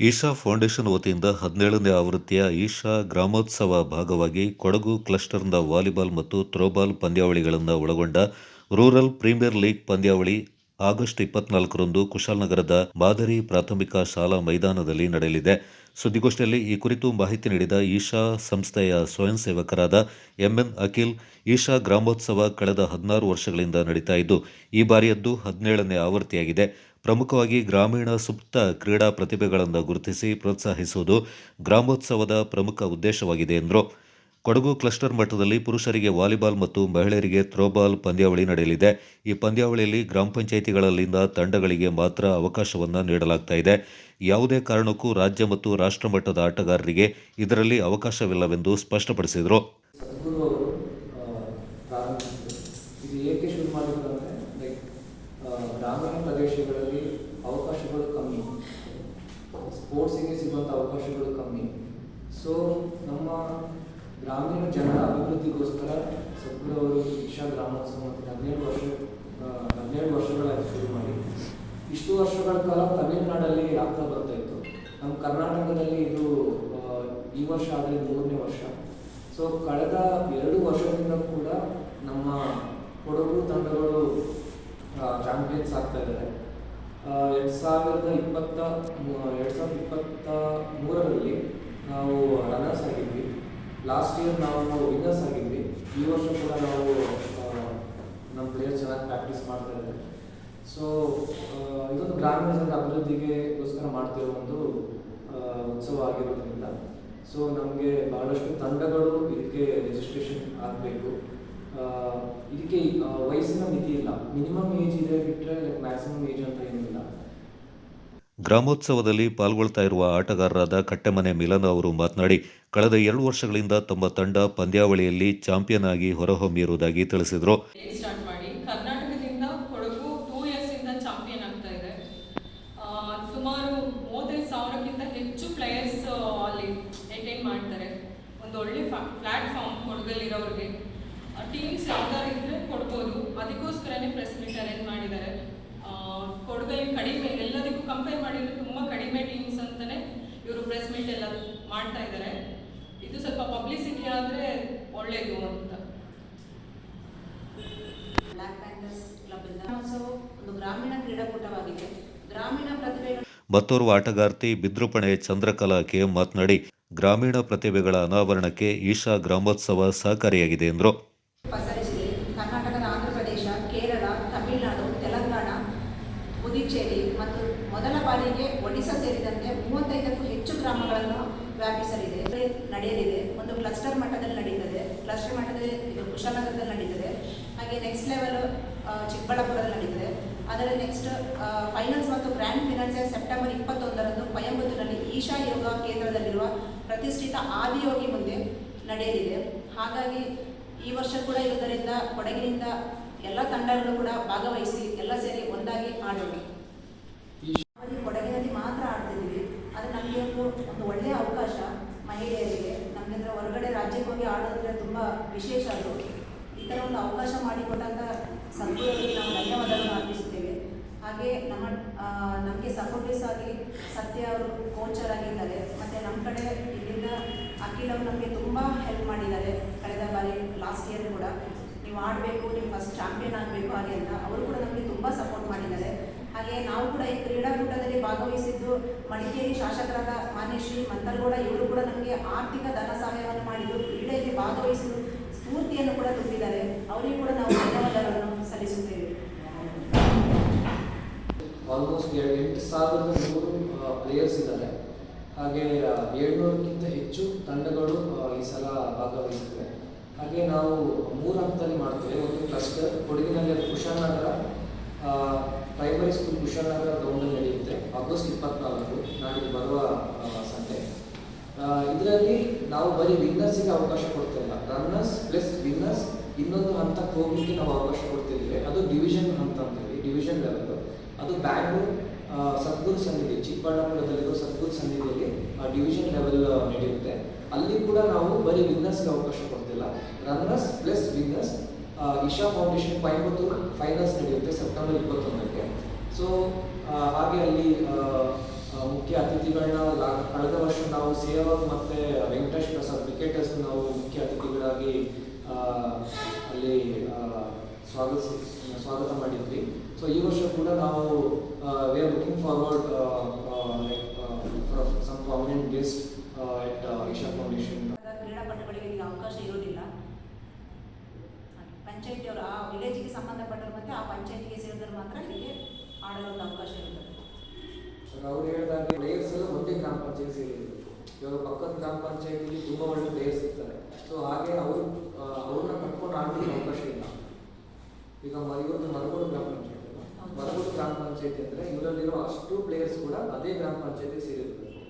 Isha foundation ವತಿಯಿಂದ ಹದಿನೇಳನೇ ಆವೃತ್ತಿಯ ಈಶಾ ಗ್ರಾಮೋತ್ಸವ ಭಾಗವಾಗಿ ಕೊಡಗು ಕ್ಲಸ್ಟರ್ನ ವಾಲಿಬಾಲ್ ಮತ್ತು ಥ್ರೋಬಾಲ್ ಪಂದ್ಯಾವಳಿಗಳನ್ನು ಒಳಗೊಂಡ ರೂರಲ್ ಪ್ರೀಮಿಯರ್ ಲೀಗ್ ಪಂದ್ಯಾವಳಿ ಆಗಸ್ಟ್ ಇಪ್ಪತ್ನಾಲ್ಕರಂದು ಕುಶಾಲನಗರದ ಮಾದರಿ ಪ್ರಾಥಮಿಕ ಶಾಲಾ ಮೈದಾನದಲ್ಲಿ ನಡೆಯಲಿದೆ. ಸುದ್ದಿಗೋಷ್ಠಿಯಲ್ಲಿ ಈ ಕುರಿತು ಮಾಹಿತಿ ನೀಡಿದ ಈಶಾ ಸಂಸ್ಥೆಯ ಸ್ವಯಂ ಸೇವಕರಾದ ಎಂಎನ್ ಅಖಿಲ್, ಈಶಾ ಗ್ರಾಮೋತ್ಸವ ಕಳೆದ ಹದಿನಾರು ವರ್ಷಗಳಿಂದ ನಡೀತಾ ಇದ್ದು, ಈ ಬಾರಿಯದ್ದು ಹದಿನೇಳನೇ ಆವೃತ್ತಿಯಾಗಿದೆ. ಪ್ರಮುಖವಾಗಿ ಗ್ರಾಮೀಣ ಸುಪ್ತ ಕ್ರೀಡಾ ಪ್ರತಿಭೆಗಳನ್ನು ಗುರುತಿಸಿ ಪ್ರೋತ್ಸಾಹಿಸುವುದು ಗ್ರಾಮೋತ್ಸವದ ಪ್ರಮುಖ ಉದ್ದೇಶವಾಗಿದೆ ಎಂದರು. ಕೊಡಗು ಕ್ಲಸ್ಟರ್ ಮಟ್ಟದಲ್ಲಿ ಪುರುಷರಿಗೆ ವಾಲಿಬಾಲ್ ಮತ್ತು ಮಹಿಳೆಯರಿಗೆ ಥ್ರೋಬಾಲ್ ಪಂದ್ಯಾವಳಿ ನಡೆಯಲಿದೆ. ಈ ಪಂದ್ಯಾವಳಿಯಲ್ಲಿ ಗ್ರಾಮ ಪಂಚಾಯಿತಿಗಳಲ್ಲಿಂದ ತಂಡಗಳಿಗೆ ಮಾತ್ರ ಅವಕಾಶವನ್ನು ನೀಡಲಾಗ್ತಾ ಇದೆ. ಯಾವುದೇ ಕಾರಣಕ್ಕೂ ರಾಜ್ಯ ಮತ್ತು ರಾಷ್ಟ್ರ ಮಟ್ಟದ ಆಟಗಾರರಿಗೆ ಇದರಲ್ಲಿ ಅವಕಾಶವಿಲ್ಲವೆಂದು ಸ್ಪಷ್ಟಪಡಿಸಿದರು. ಗ್ರಾಮೀಣ ಅವರು ಪ್ರಾರಂಭಿಸಿದ್ರು ಇದು ಏಕೆ ಶುರು ಮಾಡಿದ್ರು ಅಂದರೆ ಲೈಕ್ ಗ್ರಾಮೀಣ ಪ್ರದೇಶಗಳಲ್ಲಿ ಅವಕಾಶಗಳು ಕಮ್ಮಿ ಸ್ಪೋರ್ಟ್ಸಿಗೆ ಸಿಗುವಂಥ ಅವಕಾಶಗಳು ಕಮ್ಮಿ. ಸೊ ನಮ್ಮ ಗ್ರಾಮೀಣ ಜನರ ಅಭಿವೃದ್ಧಿಗೋಸ್ಕರ ಸದ್ಗುರು ಅವರು ಶಿಕ್ಷಾ ಗ್ರಾಮೋತ್ಸವ ಮತ್ತು ಹದಿನೇಳು ವರ್ಷ ಹದಿನೇಳು ವರ್ಷಗಳಾಗಿ ಶುರು ಮಾಡಿ. ಇಷ್ಟು ವರ್ಷಗಳ ಕಾಲ ತಮಿಳುನಾಡಲ್ಲಿ ಆಗ್ತಾ ಬರ್ತಾ ಇತ್ತು. ನಮ್ಮ ಕರ್ನಾಟಕದಲ್ಲಿ ಇದು ಈ ವರ್ಷ ಆದರೆ ಮೂರನೇ ವರ್ಷ. ಸೊ ಕಳೆದ ಎರಡು ವರ್ಷದಿಂದ ಕೂಡ ನಮ್ಮ ಕೊಡಗು ತಂಡಗಳು ಚಾಂಪಿಯನ್ಸ್ ಆಗ್ತಾ ಇದ್ದಾರೆ. ಎರಡು ಸಾವಿರದ ಇಪ್ಪತ್ತ ಎರಡು ಸಾವಿರದ ಇಪ್ಪತ್ತ ಮೂರರಲ್ಲಿ ನಾವು ರನ್ನರ್ಸ್ ಆಗಿದ್ವಿ. ಲಾಸ್ಟ್ ಇಯರ್ ನಾವು ವಿನ್ನರ್ಸ್ ಆಗಿದ್ವಿ. ಈ ವರ್ಷ ಕೂಡ ನಾವು ನಮ್ಮ ಪ್ಲೇಯರ್ ಚೆನ್ನಾಗಿ ಪ್ರಾಕ್ಟೀಸ್ ಮಾಡ್ತಾ ಇದ್ದಾರೆ. ಸೊ ಇದೊಂದು ಗ್ರಾಮೀಣ ಜನರ ಅಭಿವೃದ್ಧಿಗೆಗೋಸ್ಕರ ಮಾಡ್ತಿರೋ ಒಂದು ಉತ್ಸವ ಆಗಿರೋದ್ರಿಂದ. ಸೊ ನಮಗೆ ಬಹಳಷ್ಟು ತಂಡಗಳು ಇದಕ್ಕೆ ರಿಜಿಸ್ಟ್ರೇಷನ್ ಆಗಬೇಕು. ಇದಕ್ಕೆ ವಯಸ್ಸಿನ ಮಿತಿ ಇಲ್ಲ. ಮಿನಿಮಮ್ ಏಜ್ ಇದೆ ಬಿಟ್ಟರೆ ಲೈಕ್ ಮ್ಯಾಕ್ಸಿಮಮ್ ಏಜ್ ಅಂತ ಏನಿಲ್ಲ ಗ್ರಾಮೋತ್ಸವದಲ್ಲಿ ಪಾಲ್ಗೊಳ್ತಾ ಇರುವ ಆಟಗಾರರಾದ ಕಟ್ಟೆಮನೆ ಮಿಲನ್ ಅವರು ಮಾತನಾಡಿ ಕಳೆದ ಎರಡು ವರ್ಷಗಳಿಂದ ತಮ್ಮ ತಂಡ ಪಂದ್ಯಾವಳಿಯಲ್ಲಿ ಚಾಂಪಿಯನ್ ಆಗಿ ಹೊರಹೊಮ್ಮಿರುವುದಾಗಿ ತಿಳಿಸಿದರು. ಸ್ಟಾರ್ಟ್ ಮಾಡಿ? ಕರ್ನಾಟಕದಿಂದ ಕೊಡಗು ಟೂ ಇಯರ್ಸಿಂದ ಚಾಂಪಿಯನ್ ಆಗ್ತಾ ಇದೆ. ಸುಮಾರು ಮೂವತ್ತೈದು ಸಾವಿರಕ್ಕಿಂತ ಹೆಚ್ಚು ಪ್ಲೇಯರ್ಸ್ ಅಲ್ಲಿ ಮಾಡ್ತಾರೆ. ಒಂದು ಒಳ್ಳೆ ಪ್ಲಾಟ್ಫಾರ್ಮ್ ಕೊಡಗಲ್ಲಿರೋರಿಗೆ. ಟೀಮ್ಸ್ ಯಾವ್ದಾರು ಇದ್ರೆ ಕೊಡ್ಬೋದು. ಅದಕ್ಕೋಸ್ಕರನೇ ಪ್ರೆಸ್ ಮೀಟ್ ಅರೇಂಜ್ ಮಾಡಿದ್ದಾರೆ. ಕೊಡಗಲ್ಲಿ ಕಡಿಮೆ ಎಲ್ಲದಕ್ಕೂ ಕಂಪೇರ್ ಮಾಡಿದ್ರೆ ತುಂಬ ಕಡಿಮೆ ಟೀಮ್ಸ್ ಅಂತಾನೆ ಇವರು ಪ್ರೆಸ್ ಮೀಟ್ ಎಲ್ಲ ಮಾಡ್ತಾ ಇದ್ದಾರೆ. ಇದು ಸ್ವಲ್ಪ ಪಬ್ಲಿಸಿಟಿ ಆದರೆ ಒಳ್ಳೆಯದು ಅಂತ. ಬ್ಲ್ಯಾಕ್ ಪ್ಯಾಂಥರ್ಸ್ ಕ್ಲಬ್ಬಿಂದ ಒಂದು ಗ್ರಾಮೀಣ ಕ್ರೀಡಾಕೂಟವಾಗಿದೆ. ಗ್ರಾಮೀಣ ಪ್ರತಿಭೆಗಳು ಮತ್ತೋರ್ವ ಆಟಗಾರ್ತಿ ಬಿದ್ರುಪಣೆ ಚಂದ್ರಕಲಾ ಕೆ ಮಾತನಾಡಿ. ಗ್ರಾಮೀಣ ಪ್ರತಿಭೆಗಳ ಅನಾವರಣಕ್ಕೆ ಈಶಾ ಗ್ರಾಮೋತ್ಸವ ಸಹಕಾರಿಯಾಗಿದೆ ಎಂದರು. ಪಸರಿಸಿದೆ ಕರ್ನಾಟಕದ ಆಂಧ್ರಪ್ರದೇಶ ಕೇರಳ, ತಮಿಳುನಾಡು, ತೆಲಂಗಾಣ, ಪುದುಚೇರಿ ಮತ್ತು ಮೊದಲ ಬಾರಿಗೆ ಒಡಿಶಾ ಸೇರಿದಂತೆ ಮೂವತ್ತೈದಕ್ಕೂ ಹೆಚ್ಚು ಗ್ರಾಮಗಳನ್ನು ವ್ಯಾಪಿಸಲಿದೆ. ನಡೆಯಲಿದೆ. ಒಂದು ಕ್ಲಸ್ಟರ್ ಮಟ್ಟದಲ್ಲಿ ನಡೀತದೆ ಕ್ಲಸ್ಟರ್ ಮಟ್ಟದಲ್ಲಿ ಇದು ಕುಶಾಲನಗರದಲ್ಲಿ ನಡೀತದೆ ಹಾಗೆ ನೆಕ್ಸ್ಟ್ ಲೆವೆಲ್ ಚಿಕ್ಕಬಳ್ಳಾಪುರದಲ್ಲಿ ನಡೀತದೆ ಅದರ ನೆಕ್ಸ್ಟ್ ಫೈನಲ್ಸ್ ಮತ್ತು ಗ್ರ್ಯಾಂಡ್ ಫಿನಾನ್ಸ್ ಸೆಪ್ಟೆಂಬರ್ ಇಪ್ಪತ್ತೊಂದರಂದು ಕೊಯಂಬತ್ತೂರಿನಲ್ಲಿ ಈಶಾ ಯೋಗ ಕೇಂದ್ರದಲ್ಲಿರುವ ಪ್ರತಿಷ್ಠಿತ ಆದಿಯೋಗಿ ಮುಂದೆ ನಡೆಯಲಿದೆ. ಹಾಗಾಗಿ ಈ ವರ್ಷ ಕೂಡ ಇರುವುದರಿಂದ ಕೊಡಗಿನಿಂದ ಎಲ್ಲ ತಂಡಗಳು ಕೂಡ ಭಾಗವಹಿಸಿ ಎಲ್ಲ ಸೇರಿ ಒಂದಾಗಿ ಆಡೋಣ. ಕೊಡಗಿನಲ್ಲಿ ಮಾತ್ರ ಆಡ್ತಿದ್ದೀವಿ. ಅದು ನಮಗೆ ಒಂದು ಒಂದು ಒಳ್ಳೆಯ ಅವಕಾಶ ಮಹಿಳೆಯರಿಗೆ. ನಮಗೆ ಅಂದರೆ ಹೊರಗಡೆ ರಾಜ್ಯಕ್ಕೆ ಹೋಗಿ ಆಡೋದ್ರೆ ತುಂಬ ವಿಶೇಷ ಅದು. ಈ ಥರ ಒಂದು ಅವಕಾಶ ಮಾಡಿಕೊಟ್ಟಂಥ ಸದ್ಗುರುಗಳಿಗೆ ನಾವು ಧನ್ಯವಾದಗಳನ್ನು ಅರ್ಪಿಸುತ್ತೇವೆ. ಹಾಗೆ ನಮ್ಮ ನಮಗೆ ಸಪೋರ್ಟಿವ್ಸ್ ಆಗಿ ಸತ್ಯ ಅವರು ಕೋಚರ್ ಆಗಿದ್ದಾರೆ ಮತ್ತು ನಮ್ಮ ಕಡೆ ಇಲ್ಲಿಂದ ಅಖಿಲ್ ಅವರು ನಮಗೆ ತುಂಬ ಹೆಲ್ಪ್ ಮಾಡಿದ್ದಾರೆ ಕಳೆದ ಬಾರಿ ಲಾಸ್ಟ್ ಇಯರ್ ಕೂಡ ನೀವು ಆಡಬೇಕು, ನೀವು ಫಸ್ಟ್ ಚಾಂಪಿಯನ್ ಆಗಬೇಕು, ಹಾಗೆ ಅಂತ ಅವರು ಕೂಡ ನಮಗೆ ತುಂಬ ಸಪೋರ್ಟ್ ಮಾಡಿದ್ದಾರೆ. ಹಾಗೆ ನಾವು ಕೂಡ ಈ ಕ್ರೀಡಾಕೂಟದಲ್ಲಿ ಭಾಗವಹಿಸಿದ್ದು ಮಡಿಕೇರಿ ಶಾಸಕರಾದ ಮಾನ್ಯ ಶ್ರೀ ಇವರು ಕೂಡ ನಮಗೆ ಆರ್ಥಿಕ ಧನ ಸಹಾಯವನ್ನು ಮಾಡಿದ್ದು, ಕ್ರೀಡೆಯಲ್ಲಿ ಭಾಗವಹಿಸಲು ಸ್ಫೂರ್ತಿಯನ್ನು ಕೂಡ ತುಂಬಿದ್ದಾರೆ. ಅವರಿಗೂ ಕೂಡ ನಾವು ಧನ್ಯವಾದಗಳನ್ನು ಸಲ್ಲಿಸುತ್ತೇವೆ. ಆಲ್ಮೋಸ್ಟ್ ಎಂಟು ಸಾವಿರದ ನೂರು ಪ್ಲೇಯರ್ಸ್ ಇದ್ದಾರೆ. ಹಾಗೆ ಏಳ್ನೂರಕ್ಕಿಂತ ಹೆಚ್ಚು ತಂಡಗಳು ಈ ಸಲ ಭಾಗವಹಿಸಿವೆ. ಹಾಗೆ ನಾವು ಮೂರು ಹಂತದಲ್ಲಿ ಮಾಡ್ತೇವೆ. ಒಂದು ಕ್ಲಸ್ಟರ್ ಕೊಡಗಿನಲ್ಲಿ ಅದು ಕುಶಾಲನಗರ ಪ್ರೈಮರಿ ಸ್ಕೂಲ್ ಕುಶಾಲನಗರ ಗ್ರೌಂಡಲ್ಲಿ ನಡೆಯುತ್ತೆ. ಆಗಸ್ಟ್ ಇಪ್ಪತ್ನಾಲ್ಕು ನಾಡಿದ್ದು ಬರುವ ಸಂಡೆ ಇದರಲ್ಲಿ ನಾವು ಬರೀ ವಿನ್ನರ್ಸಿಗೆ ಅವಕಾಶ ಕೊಡ್ತಾ ಇಲ್ಲ. ರನ್ನರ್ಸ್ ಪ್ಲಸ್ ವಿನ್ನರ್ಸ್ ಇನ್ನೊಂದು ಹಂತಕ್ಕೆ ಹೋಗಲಿಕ್ಕೆ ನಾವು ಅವಕಾಶ ಕೊಡ್ತಿದ್ದೀವಿ ಅದು ಡಿವಿಷನ್ ಹಂತ ಅಂತೇಳಿ ಡಿವಿಷನ್ ಲೆವೆಲ್ ಅದು ಬ್ಯಾಂಗ್ಳೂರ್ ಆ, ಸದ್ಗುರು ಸನ್ನಿಧಿ ಚಿಕ್ಕಬಳ್ಳಾಪುರದಲ್ಲಿರೋ ಸದ್ಗುರು ಸನ್ನಿಧಿಯಲ್ಲಿ ಡಿವಿಷನ್ ಲೆವೆಲ್ ನಡೆಯುತ್ತೆ. ಅಲ್ಲಿ ಕೂಡ ನಾವು ಬರೀ ವಿನ್ನರ್ಸ್ಗೆ ಅವಕಾಶ ಕೊಡ್ತಿಲ್ಲ. Runners plus winners Isha foundation Coimbatore finals ನಡೆಯುತ್ತೆ ಸೆಪ್ಟೆಂಬರ್ ಇಪ್ಪತ್ತೊಂದಕ್ಕೆ. ಸೊ ಹಾಗೆ ಅಲ್ಲಿ ಮುಖ್ಯ ಅತಿಥಿಗಳನ್ನ ಕಳೆದ ವರ್ಷ ನಾವು ಸೇವಕ್ ಮತ್ತು ವೆಂಕಟೇಶ್ ಪ್ರಸಾದ್ ಕ್ರಿಕೆಟರ್ಸ್ ನಾವು ಮುಖ್ಯ ಅತಿಥಿಗಳಾಗಿ ಅಲ್ಲಿ ಸ್ವಾಗತಿಸಿ ಸ್ವಾಗತ ಮಾಡಿದ್ವಿ. ಸೊ ಈ ವರ್ಷ ಕೂಡ ನಾವು we are looking forward like some prominent guest at Isha foundation ಕ್ರೀಡಾಪಟುಗಳಿಗೆ ಈಗ ಅವಕಾಶ ಇರೋದಿಲ್ಲ ಪಂಚಾಯತಿಯವರು ಆ ವಿಲೇಜ್ಗೆ ಸಂಬಂಧಪಟ್ಟರು ಮತ್ತು ಆ ಪಂಚಾಯತಿಗೆ ಸೇರಿದವರು ಮಾತ್ರ ಇಲ್ಲಿಗೆ ಆಡಲು ಅವಕಾಶ ಇರುತ್ತದೆ ಅವ್ರು ಹೇಳಿದಾಗ ಪ್ಲೇಯರ್ಸ್ ಎಲ್ಲ ಒಂದೇ ಗ್ರಾಮ ಪಂಚಾಯತ್ ಸೇರಿದ್ರು. ಇವಾಗ ಪಕ್ಕದ ಗ್ರಾಮ ಪಂಚಾಯತಿಗೆ ತುಂಬ ಒಳ್ಳೆ ಪ್ಲೇಯರ್ಸ್ ಇರ್ತಾರೆ. ಸೊ ಹಾಗೆ ಅವರು ಅವ್ರನ್ನ ಕಟ್ಕೊಂಡು ಆಡಲಿಕ್ಕೆ ಅವಕಾಶ ಇಲ್ಲ. ಈಗ ಇವತ್ತು ಮರಗೋಡು ಗ್ರಾಮ ಪಂಚಾಯತ್. ಮರಗೋಡು ಗ್ರಾಮ ಪಂಚಾಯತಿ ಅಂದರೆ ಇವರಲ್ಲಿರೋ ಅಷ್ಟು ಪ್ಲೇಯರ್ಸ್ ಕೂಡ ಅದೇ ಗ್ರಾಮ ಪಂಚಾಯತಿ ಸೇರಿದ್ರು.